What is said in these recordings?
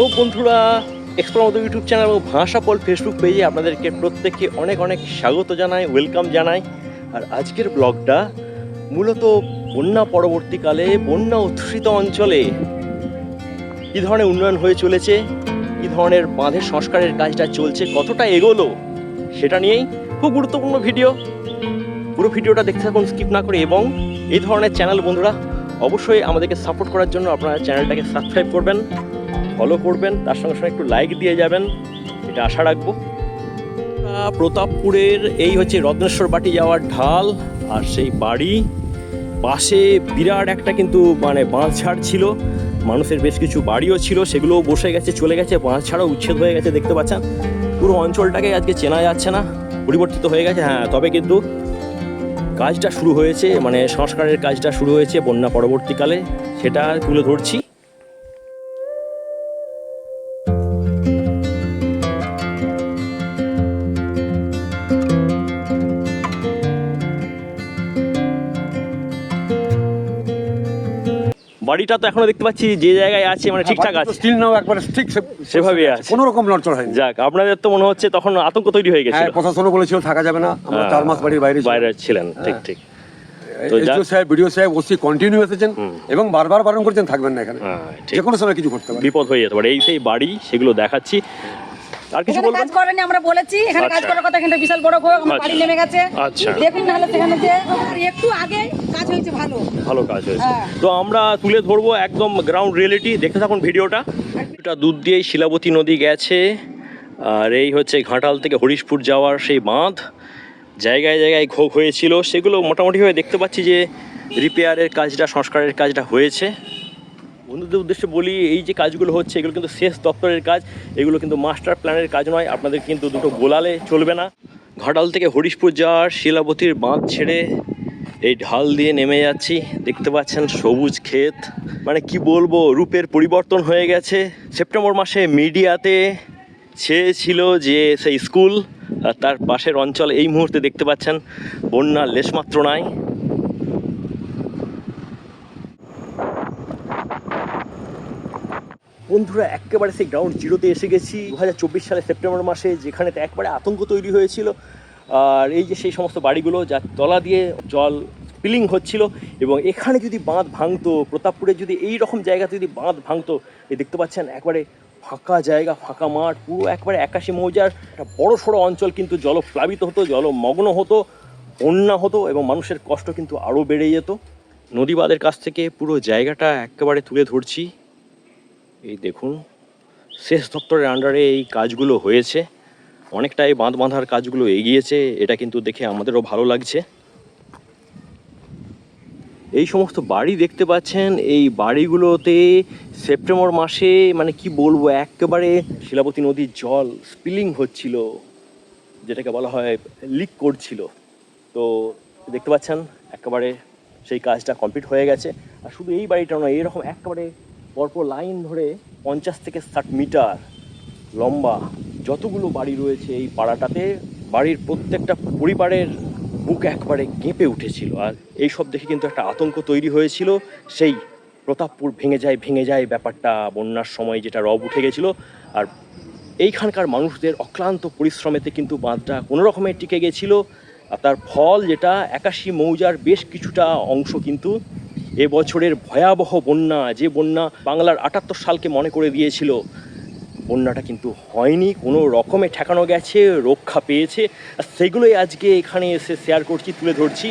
Hello বন্ধুরা explore মতো YouTube channel ও ভাষাপল ফেসবুক পেজে আপনাদেরকে প্রত্যেককে অনেক অনেক স্বাগত জানাই ওয়েলকাম জানাই। আর আজকের ব্লগটা মূলত বন্যা পরবর্তীকালে বন্যা উত্থিত অঞ্চলে কী ধরনের উন্নয়ন হয়ে চলেছে, কী ধরনের বাঁধের সংস্কারের কাজটা চলছে, কতটা এগোলো, সেটা নিয়েই খুব গুরুত্বপূর্ণ ভিডিও পুরো ভিডিওটা দেখতে থাকুন স্কিপ না করে এবং এই ধরনের চ্যানেল বন্ধুরা, অবশ্যই আমাদেরকে সাপোর্ট করার জন্য আপনারা চ্যানেলটাকে সাবস্ক্রাইব করবেন। ফলো করবেন, তার সঙ্গে সঙ্গে একটু লাইক দিয়ে যাবেন, এটা আশা রাখব। প্রতাপপুরের এই হচ্ছে রত্নেশ্বর বাটি যাওয়ার ঢাল আর সেই বাড়ি। পাশে বিরাট একটা কিন্তু মানে বাঁধ ছাড় ছিল, মানুষের বেশ কিছু বাড়িও ছিল, সেগুলোও বসে গেছে, চলে গেছে, বাঁধ ছাড়াও উচ্ছেদ হয়ে গেছে, দেখতে পাচ্ছেন? পুরো অঞ্চলটাকে আজকে চেনা যাচ্ছে না, পরিবর্তিত হয়ে গেছে হ্যাঁ তবে কিন্তু কাজটা শুরু হয়েছে মানে সংস্কারের কাজটা শুরু হয়েছে, বন্যা পরবর্তীকালে, সেটা তুলে ধরছি। বাড়িটা তো এখনও দেখতে পাচ্ছি যে জায়গায় আছে মানে ঠিকঠাক আছে। স্টিল নাও একবারে ঠিক সেভাবেই আছে। কোনো রকম নড়চড় হয়নি। যাক আপনাদের তো মনে হচ্ছে তখন আতঙ্ক তৈরি হয়ে গেছিল। হ্যাঁ প্রশাসনও বলেছিল থাকা যাবে না আমরা হ্যাঁ। চার মাস বাড়ির বাইরে বাইরে ছিলেন ঠিক ঠিক। এসডিও সাহেব বিডিও সাহেব ওসি কন্টিনিউ এসেছেন এবং বারবার বারণ করছেন থাকবেন না এখানে। হ্যাঁ যে কোনো সময় কিছু করতে পারে। বিপদ হয়ে যেতে পারে। এই সেই বাড়ি সেগুলো দেখাচ্ছি। আর কিছু বলবেন কাজ করেনি আমরা বলেছি। এখানে কাজ আচ্ছা। করার কথা এখানে বিশাল বড় হোক আমার আচ্ছা। বাড়ি নেমে গেছে। আচ্ছা। দেখুন নাহলে সেখানে যে একটু আগে কাজ হয়েছে ভালো। ভালো কাজ হয়েছে। হ্যাঁ। তো আমরা তুলে ধরবো একদম গ্রাউন্ড রিয়েলিটি দেখতে থাকুন ভিডিওটা। এটা দুধ দিয়েই শিলাবতী নদী গেছে। আর এই হচ্ছে ঘাটাল থেকে হরিশপুর যাওয়ার সেই বাঁধ। জায়গায় জায়গায় ঘোগ হয়েছিল। সেগুলো মোটামুটিভাবে দেখতে পাচ্ছি যে রিপেয়ারের কাজটা সংস্কারের কাজটা হয়েছে। বন্ধুদের উদ্দেশ্যে বলি, এই যে কাজগুলো হচ্ছে, এগুলো কিন্তু শেষ দপ্তরের কাজ। এগুলো কিন্তু মাস্টার প্ল্যানের কাজ নয়, আপনাদের কিন্তু দুটো গোলালে চলবে না। ঘাটাল থেকে হরিশপুর যাওয়ার শিলাবতীর বাঁধ ছেড়ে এই ঢাল দিয়ে নেমে যাচ্ছি। দেখতে পাচ্ছেন সবুজ ক্ষেত। মানে কি বলব, রূপের পরিবর্তন হয়ে গেছে। সেপ্টেম্বর মাসে মিডিয়াতে ছেয়েছিল যে সেই স্কুল, আর তার পাশের অঞ্চল এই মুহূর্তে দেখতে পাচ্ছেন, বন্যার লেশমাত্র নাই। বন্ধুরা, একেবারে সেই গ্রাউন্ড জিরোতে এসে গেছি। দু হাজার চব্বিশ সালে সেপ্টেম্বর মাসে যেখানে একবারে আতঙ্ক তৈরি হয়েছিল। আর এই যে সেই সমস্ত বাড়িগুলো, যার তলা দিয়ে জল স্পিলিং হচ্ছিল, এবং এখানে যদি বাঁধ ভাঙতো, প্রতাপপুরে যদি এই রকম জায়গাতে যদি বাঁধ ভাঙতো, এই দেখতে পাচ্ছেন একবারে ফাঁকা জায়গা, ফাঁকা মাঠ, পুরো একবারে একাশি মৌজার একটা বড় সড়ো অঞ্চল কিন্তু জলপ্লাবিত হতো, জলমগ্ন হতো, বন্যা হতো, এবং মানুষের কষ্ট কিন্তু আরও বেড়ে যেত। নদীবাদের কাছ থেকে পুরো জায়গাটা একেবারে তুলে ধরছি। এই দেখুন, শেষ দপ্তরের আন্ডারে এই কাজগুলো হয়েছে। অনেকটাই বাঁধ বাঁধার কাজগুলো এগিয়েছে, এটা কিন্তু দেখে আমাদেরও ভালো লাগছে। এই সমস্ত বাড়ি দেখতে পাচ্ছেন, এই বাড়িগুলোতে সেপ্টেম্বর মাসে মানে কি বলব, একেবারে শিলাবতী নদীর জল স্পিলিং হচ্ছিল, যেটাকে বলা হয় লিক করছিল। তো দেখতে পাচ্ছেন, একেবারে সেই কাজটা কমপ্লিট হয়ে গেছে। আর শুধু এই বাড়িটা নয়, এরকম একেবারে পরপর লাইন ধরে পঞ্চাশ থেকে ষাট মিটার লম্বা যতগুলো বাড়ি রয়েছে এই পাড়াটাতে, বাড়ির প্রত্যেকটা পরিবারের বুক একবারে কেঁপে উঠেছিল। আর এই সব দেখে কিন্তু একটা আতঙ্ক তৈরি হয়েছিল। সেই প্রতাপপুর ভেঙে যায় ভেঙে যায় ব্যাপারটা বন্যার সময় যেটা রব উঠে গেছিল। আর এইখানকার মানুষদের অক্লান্ত পরিশ্রমেতে কিন্তু বাঁধটা কোনো রকমে টিকে গেছিল। আর তার ফল যেটা, একাশি মৌজার বেশ কিছুটা অংশ কিন্তু এবছরের ভয়াবহ বন্যা, যে বন্যা বাংলার আটাত্তর সালকে মনে করে দিয়েছিল, বন্যাটা কিন্তু হয়নি, কোনো রকমে ঠেকানো গেছে, রক্ষা পেয়েছে। আর সেগুলোই আজকে এখানে এসে শেয়ার করছি, তুলে ধরছি।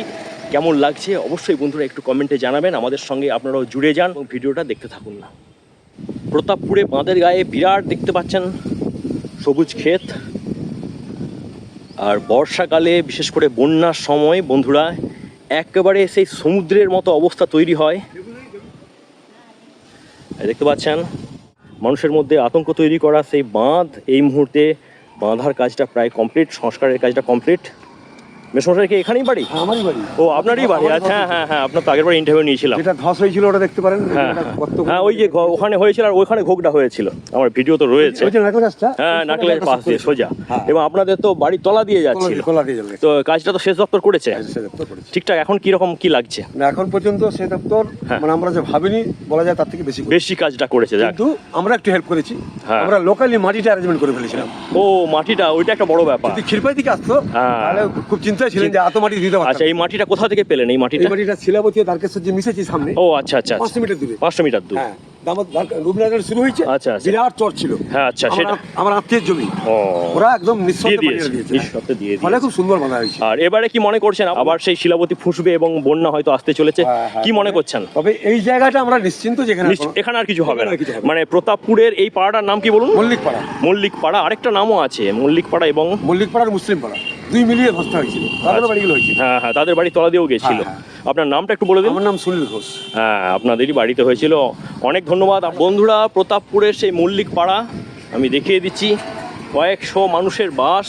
কেমন লাগছে অবশ্যই বন্ধুরা একটু কমেন্টে জানাবেন। আমাদের সঙ্গে আপনারাও জুড়ে যান এবং ভিডিওটা দেখতে থাকুন না। প্রতাপপুরে বাঁধের গায়ে বিরাট দেখতে পাচ্ছেন সবুজ ক্ষেত। আর বর্ষাকালে বিশেষ করে বন্যার সময় বন্ধুরা একেবারে সেই সমুদ্রের মতো অবস্থা তৈরি হয়। দেখতে পাচ্ছেন, মানুষের মধ্যে আতঙ্ক তৈরি করা সেই বাঁধ। এই মুহূর্তে বাঁধার কাজটা প্রায় কমপ্লিট সংস্কারের কাজটা কমপ্লিট মেসমশাই কি এখানেই বাড়ি? হ্যাঁ, আমারই বাড়ি। ও আপনারই বাড়ি? আচ্ছা হ্যাঁ হ্যাঁ হ্যাঁ আপনার তো আগের বার ইন্টারভিউ নিয়েছিলাম। যেটা ধস হয়েছিল ওটা দেখতে পারেন হ্যাঁ হ্যাঁ। হ্যাঁ ওই যে ওখানে হয়েছিল আর ঘোগটা হয়েছিল। আমার ভিডিও তো রয়েছে। ওই যে গাছটা? হ্যাঁ নাকলের পাশ দিয়ে সোজা। এবং আপনাদের তো বাড়ি তলা দিয়ে যাচ্ছিল। খোলা দিয়ে যাবে। তো কাজটা তো শেষ দপ্তর করেছে। ঠিকঠাক এখন কীরকম কি লাগছে? এখন পর্যন্ত সে দপ্তর। মানে আমরা যে ভাবিনি বলা যায় তার থেকে বেশি বেশি কাজটা করেছে কিন্তু আমরা একটু হেল্প করেছি। আমরা লোকালি মাটিটা অ্যারেঞ্জমেন্ট করে ফেলেছিলাম। ও মাটিটা ওইটা একটা বড় ব্যাপার। যদি ক্ষীরপাই থেকে আসতো। তাহলে খুব চিন্তায় ছিলেন? যে এত মাটি দিতে আচ্ছা এই মাটিটা কোথা থেকে পেলেন? এই এই মাটিটা মাটিটা শিলাবতী দ্বারকেশ্বর যে মিশেছি সামনে ও আচ্ছা আচ্ছা আচ্ছা। পাঁচশো মিটার দূরে। পাঁচশো মিটার দূরে। হ্যাঁ। দামোদ শুরু হয়েছে আচ্ছা, আচ্ছা। বিরাট চর ছিল। হ্যাঁ, আচ্ছা, সেটা। আমার আত্মীয়ের জমি। ওরা একদম নিঃশব্দে দিয়েছে পাঠিয়ে দিয়েছে নিঃশব্দে দিয়ে ফলে খুব সুন্দর বানা হয়েছে। আর এবারে কি মনে করছেন আবার সেই শিলাবতী ফুসবে এবং বন্যা হয়তো আসতে চলেছে। কি করছেন? তবে এই জায়গাটা আমরা নিশ্চিন্ত যেখানে এখানে আর কিছু হবে না। মানে প্রতাপপুরের এই পাড়াটার নাম কি বলুন? মল্লিক পাড়া মল্লিক পাড়া আরেকটা নামও আছে মল্লিকপাড়া এবং মল্লিক পাড়ার মুসলিম পাড়া দুই মিলিয়ে ধস্তা হয়েছিল। তাদের। বাড়িগুলো হয়েছিল। হ্যাঁ হ্যাঁ তাদের বাড়ি তলা দিয়েও গেছিল। আপনার নামটা একটু বলে দিন। আমার নাম সুনীল ঘোষ। হ্যাঁ আপনাদেরই বাড়িতে হয়েছিল। অনেক ধন্যবাদ। বন্ধুরা প্রতাপপুরের সেই মল্লিক পাড়া আমি দেখিয়ে দিচ্ছি কয়েকশো মানুষের বাস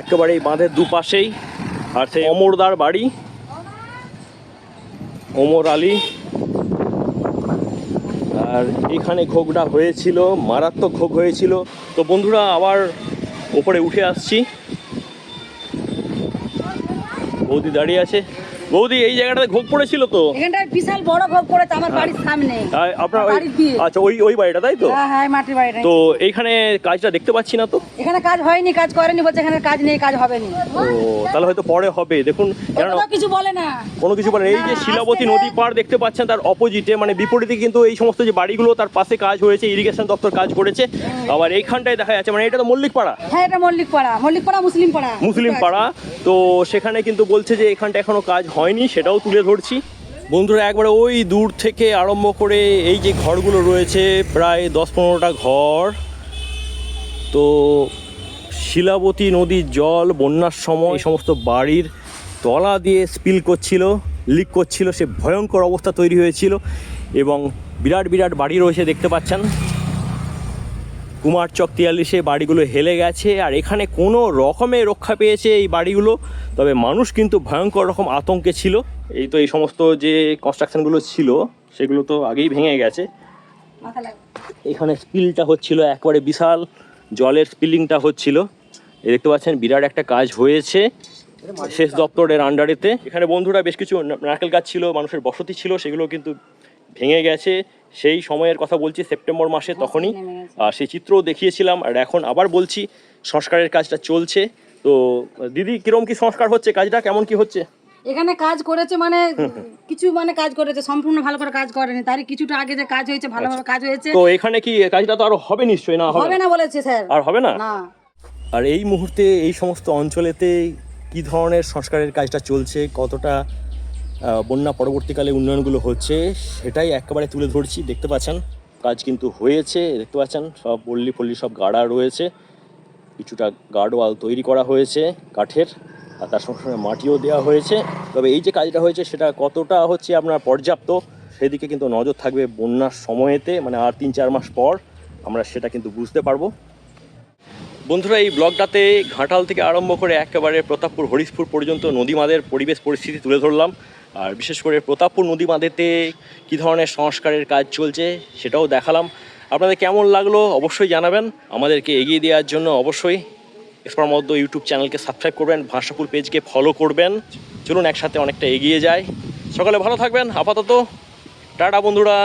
একেবারে এই বাঁধের দুপাশেই। আর সেই অমরদার বাড়ি ওমর আলী। আর এখানে ঘোগটা হয়েছিল মারাত্মক ঘোগ হয়েছিল। তো বন্ধুরা আবার ওপরে উঠে আসছি। বৌদি দাঁড়িয়ে আছে। বৌদি এই জায়গাটাতে ঘোগ পড়েছিল তো? এখানটায় বিশাল বড় ভোগ পড়েছে আমার বাড়ির সামনে। আপনার ওই আচ্ছা ওই ওই বাড়িটা তাই তো? হ্যাঁ হ্যাঁ মাটির বাড়িটা তো এইখানে কাজটা দেখতে পাচ্ছি না তো? এখানে কাজ হয়নি কাজ করেনি বলছে এখানে কাজ নেই কাজ হবে না ও তাহলে হয়তো পরে হবে। দেখুন কেন কিছু বলে না। কোনো কিছু বলেন এই যে শিলাবতী নদী পার দেখতে পাচ্ছেন তার অপোজিটে মানে বিপরীতে কিন্তু এই সমস্ত যে বাড়িগুলো তার পাশে কাজ হয়েছে ইরিগেশন দপ্তর কাজ করেছে। আবার এইখানটায় দেখা যাচ্ছে মানে এটা তো মল্লিক পাড়া হ্যাঁ এটা মল্লিক পাড়া মল্লিক পাড়া মুসলিম পাড়া মুসলিম পাড়া তো সেখানে কিন্তু বলছে যে এখানটা এখনও কাজ হয়নি, সেটাও তুলে ধরছি। বন্ধুরা, একবারে ওই দূর থেকে আরম্ভ করে এই যে ঘরগুলো রয়েছে, প্রায় দশ পনেরোটা ঘর। তো শিলাবতী নদীর জল, বন্যার সময় সমস্ত বাড়ির তলা দিয়ে স্পিল করছিল লিক করছিল, সে ভয়ঙ্কর অবস্থা তৈরি হয়েছিল এবং বিরাট বিরাট বাড়ি রয়েছে, দেখতে পাচ্ছেন। কুমার চক তিয়াল্লিশে বাড়িগুলো হেলে গেছে আর এখানে কোনো রকমে রক্ষা পেয়েছে এই বাড়িগুলো। তবে মানুষ কিন্তু ভয়ঙ্কর রকম আতঙ্কে ছিল। এই তো এই সমস্ত যে কনস্ট্রাকশনগুলো ছিল সেগুলো তো আগেই ভেঙে গেছে। এখানে স্পিলটা হচ্ছিল একবারে বিশাল জলের স্পিলিংটা হচ্ছিল। এই দেখতে পাচ্ছেন বিরাট একটা কাজ হয়েছে শেষ দপ্তরের আন্ডারেতে এখানে বন্ধুরা বেশ কিছু নারকেল গাছ ছিল মানুষের বসতি ছিল সেগুলো কিন্তু ভেঙে গেছে। সেই সময়ের কথা বলছি সেপ্টেম্বর মাসে তখনই। আর সেই চিত্রও দেখিয়েছিলাম আর এখন আবার বলছি সংস্কারের কাজটা চলছে। তো দিদি কিরম কি সংস্কার হচ্ছে? কাজটা কেমন কি হচ্ছে? এখানে কাজ করেছে মানে কিছু মানে কাজ করেছে সম্পূর্ণ ভালো করে কাজ করেনি। তারই কিছুটা আগে যে কাজ হয়েছে ভালোভাবে কাজ হয়েছে। তো এখানে কি কাজটা তো আরও হবে নিশ্চয়ই না হবে? না? বলেছে স্যার। আর হবে না। আর এই মুহূর্তে এই সমস্ত অঞ্চলেতে কি ধরনের সংস্কারের কাজটা চলছে? কতটা বন্যা পরবর্তীকালে উন্নয়নগুলো হচ্ছে, সেটাই একেবারে তুলে ধরছি। দেখতে পাচ্ছেন, কাজ কিন্তু হয়েছে, দেখতে পাচ্ছেন, সব পল্লী পল্লী সব গাড়া রয়েছে। কিছুটা গার্ড ওয়াল তৈরি করা হয়েছে কাঠের, আর তার সঙ্গে সঙ্গে মাটিও দেওয়া হয়েছে। তবে এই যে কাজটা হয়েছে, সেটা কতটা হচ্ছে আপনার পর্যাপ্ত, সেদিকে কিন্তু নজর থাকবে বন্যার সময়েতে মানে আর তিন, চার মাস পর, আমরা সেটা কিন্তু বুঝতে পারব। বন্ধুরা, এই ব্লগটাতে ঘাটাল থেকে আরম্ভ করে একেবারে প্রতাপপুর, হরিশপুর পর্যন্ত নদীমাদের পরিবেশ পরিস্থিতি তুলে ধরলাম। আর বিশেষ করে প্রতাপপুর নদী বাঁধেতে কী ধরনের সংস্কারের কাজ চলছে সেটাও দেখালাম। আপনাদের কেমন লাগল অবশ্যই জানাবেন। আমাদেরকে এগিয়ে দেওয়ার জন্য অবশ্যই এক্সপার মধ্য ইউটিউব চ্যানেলকে সাবস্ক্রাইব করবেন, ভাষাপুর পেজকে ফলো করবেন। চলুন একসাথে অনেকটা এগিয়ে যায় সকালে ভালো থাকবেন, আপাতত। টাটা বন্ধুরা।